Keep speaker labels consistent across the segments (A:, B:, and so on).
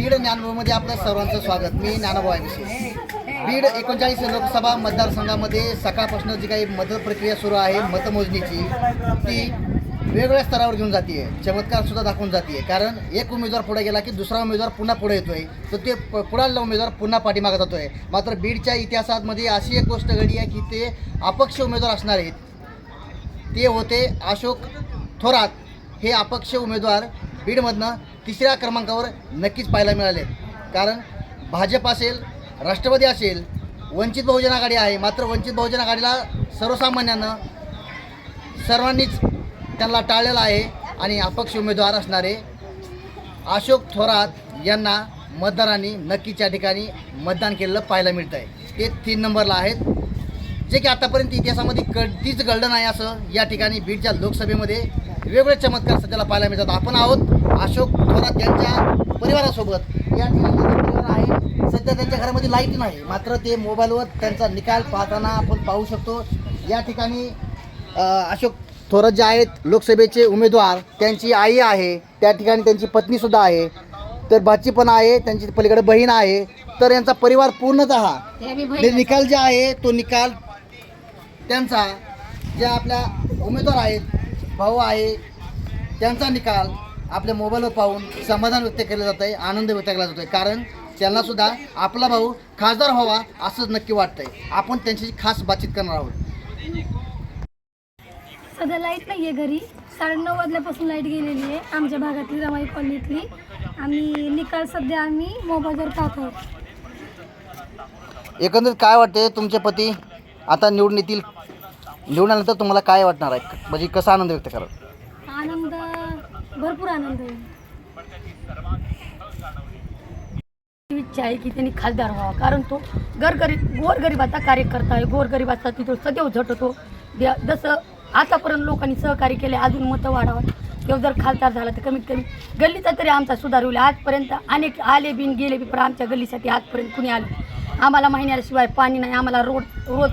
A: बीड ज्ञानभूमीमध्ये आपलं सर्वांचं स्वागत. मी ज्ञानभाऊ आहे बीड एकोणचाळीस लोकसभा मतदारसंघामध्ये सकाळपासून जी काही मत प्रक्रिया सुरू आहे मतमोजणीची ती वेगवेगळ्या स्तरावर घेऊन जाते चमत्कार सुद्धा दाखवून जाते कारण एक उमेदवार पुढे गेला की दुसरा उमेदवार पुन्हा पुढे येतोय. तर ते पुढाला उमेदवार पुन्हा पाठीमागत जातोय. मात्र बीडच्या इतिहासामध्ये अशी एक गोष्ट घडली आहे की ते अपक्ष उमेदवार असणार आहेत. ते होते अशोक थोरात. हे अपक्ष उमेदवार बीडमधनं तिसऱ्या क्रमांकावर नक्कीच पाहायला मिळाले. कारण भाजप असेल राष्ट्रवादी असेल वंचित बहुजन आघाडी आहे. मात्र वंचित बहुजन आघाडीला सर्वसामान्यांना सर्वांनीच त्यांना टाळलेलं आहे आणि अपक्ष उमेदवार असणारे अशोक थोरात यांना मतदारांनी नक्कीच या ठिकाणी मतदान केलेलं पाहायला मिळतं आहे ते तीन नंबरला आहेत. जे की आतापर्यंत इतिहासामध्ये कधीच घडलं नाही असं या ठिकाणी बीडच्या लोकसभेमध्ये वेगवेगळे चमत्कार सध्याला पाहायला मिळतात. आपण आहोत अशोक थोरात यांच्या परिवारासोबत. या परिवार आहे सध्या त्यांच्या घरामध्ये लाइट नाही. मात्र ते मोबाईलवर त्यांचा निकाल पाहताना आपण पाहू शकतो. या ठिकाणी अशोक थोरात जे आहेत लोकसभेचे उमेदवार त्यांची आई आहे त्या ठिकाणी त्यांची पत्नीसुद्धा आहे. तर भाची पण आहे त्यांची पलीकडे बहीण आहे. तर यांचा परिवार पूर्णतः ते निकाल जे आहे तो निकाल त्यांचा. ज्या आपल्या उमेदवार आहेत भाऊ आहे. त्यांचा निकाल आपल्या मोबाईलवर पाहून समाधान व्यक्त केलं जात आहे आनंद व्यक्त केला जातो आहे कारण त्यांना सुद्धा आपला भाऊ खासदार व्हावा असंच नक्की वाटतंय. आपण त्यांच्याशी खास बातचीत करणार आहोत.
B: सध्या लाइट नाही आहे घरी. साडेनऊ वाजल्यापासून लाइट गेलेली आहे आमच्या भागातली रमाई कॉलनीतली. आणि निकाल सध्या आम्ही मोबाईलवर पाहत आहोत.
A: एकंदरीत काय वाटते तुमचे पती? आता निवडून येतील लिहून आल्यानंतर तुम्हाला काय वाटणार आहे? म्हणजे कसा आनंद व्यक्त कराल?
B: आनंद भरपूर आनंद आहे.
C: इच्छा आहे की त्यांनी खासदार व्हावा. कारण तो गरगरीब गोरगरिबाचा कार्यकर्ता आहे. गोरगरिबाचा तिथं सदैव झटतो. द्या- जसं आतापर्यंत लोकांनी सहकार्य केले अजून मतं वाढावं. किंवा जर खासदार झाला तर कमीत कमी गल्लीचा तरी आमचा सुधार होईल. आजपर्यंत अनेक आले बिन गेले बी पण आमच्या गल्लीसाठी आजपर्यंत कुणी आले आम्हाला महिन्याशिवाय पाणी नाही आम्हाला रोड रोज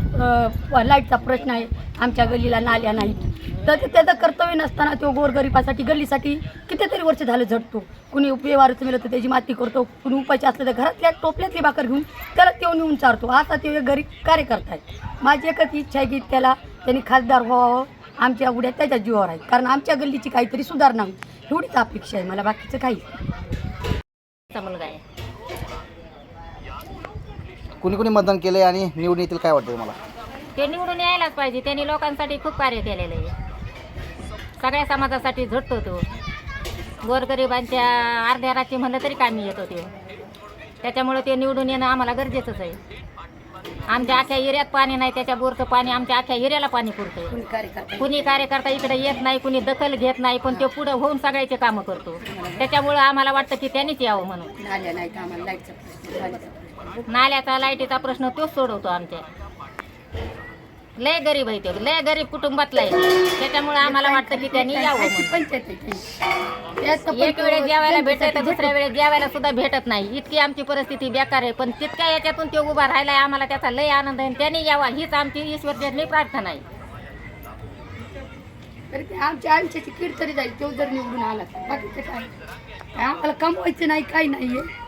C: लाईटचा प्रश्न आहे. आमच्या गल्लीला नाल्या नाहीत. तर ते त्याचं कर्तव्य नसताना तो गोरगरिबासाठी गल्लीसाठी कितीतरी वर्ष झालं झटतो. कुणी व्यवहारचं मिळत तर त्याची माती करतो कुणी उपायची असलं तर घरातल्या टोपल्यातली भाकर घेऊन त्याला तो नेऊन चारतो. आता ते एक गरीब कार्यकर्ता आहे. माझी एकच इच्छा आहे की त्याला त्यांनी खासदार व्हावं आमच्या उड्या त्याच्या जीवावर आहे कारण आमच्या गल्लीची काहीतरी सुधारणा होईल. एवढीच अपेक्षा आहे मला. बाकीचं काही
D: मुलगा आहे.
A: कुणी कुणी मतदान केलंय आणि निवडून येतील काय वाटतं तुम्हाला?
D: ते निवडून यायलाच पाहिजे. त्यांनी लोकांसाठी खूप कार्य केलेलं आहे. सगळ्या समाजासाठी झटतो तो. गोरगरिबांच्या अर्ध्या रात्री म्हणलं तरी कामी येतो तो. त्याच्यामुळे ते निवडून येणं आम्हाला गरजेचंच आहे. आमच्या अख्ख्या एरियात पाणी नाही त्याच्या बोरचं पाणी आमच्या अख्ख्या एरियाला पाणी पुरतं कुणी कार्यकर्ता? इकडे येत नाही कुणी दखल घेत नाही पण तो पुढं होऊन सगळ्याचे कामं करतो. त्याच्यामुळं आम्हाला वाटतं की त्यांनीच यावं म्हणून. नाल्याचा लाईटीचा प्रश्न तोच सोडवतो आमच्या. लय गरीब आहे तो लय गरीब कुटुंबातला आहे. त्याच्यामुळे आम्हाला वाटतं की त्यांनी यावं म्हणून. एक वेळेस जेवायला भेटत तर दुसऱ्या वेळेस जेवायला सुद्धा भेटत नाही. इतकी आमची परिस्थिती बेकार आहे. पण तितक्या याच्यातून तो उभा राहिलाय आम्हाला त्याचा लय आनंद आहे. आणि त्यांनी यावा हीच आमची ईश्वरचरणी प्रार्थना आहे.
C: तरी ते आमच्या आयुष्याची कीड तरी जाईल तो जर निवडून आला तर. बाकीचं काय? काय आम्हाला कमवायचं नाही काही नाही आहे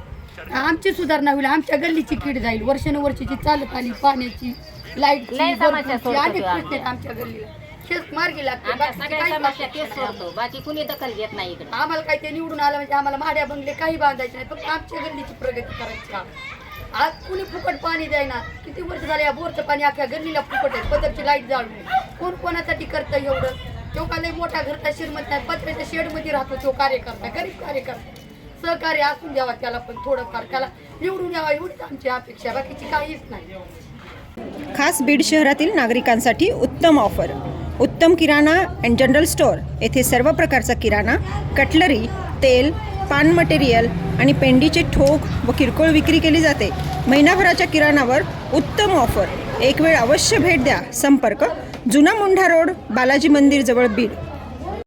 C: आमची सुधारणा होईल आमच्या गल्लीची कीड जाईल वर्षानुवर्षाची चालत आली पाण्याची लाइट
D: लय समस्या सोडतो
C: अनेक
D: आम्ही.
C: प्रश्न आहेत आमच्या गल्लीला. हेच मार्गी लागते
D: आमच्या
C: बाकीची
D: सगळ्या
C: काही
D: समस्या
C: बाकी
D: तेच सोडतो. बाकी कुणी दखल घेत नाही इकडे.
C: आम्हाला काही ते निवडून आलं म्हणजे आम्हाला माड्या बंगले काही बांधायचे नाही फक्त आमच्या गल्लीची प्रगती करायची आहे. आज कुणी फुकट पाणी द्यायना किती वर्ष झाले या बोरचं पाणी अख्ख्या गल्लीला फुकट आहे पदरची लाइट जाळून. कोण कोणासाठी करतं एवढं? तो का लय मोठा घरचा श्रीमंत नाही पत्र्याच्या शेडमध्ये राहतो तो कार्यकर्ता गरीब कार्यकर्ता. सहकार्य असून द्यावा त्याला पण थोडंफार त्याला निवडून द्यावा एवढीच आमची अपेक्षा बाकीची काहीच नाही.
E: खास बीड शहरातील नागरिकांसाठी उत्तम ऑफर. उत्तम किराणा अँड जनरल स्टोअर येथे सर्व प्रकारचा किराणा कटलरी तेल पान मटेरियल आणि पेंडीचे ठोक व किरकोळ विक्री केली जाते. महिनाभराच्या किराणावर उत्तम ऑफर. एक वेळ अवश्य भेट द्या. संपर्क जुना मुंढा रोड बालाजी मंदिर जवळ बीड.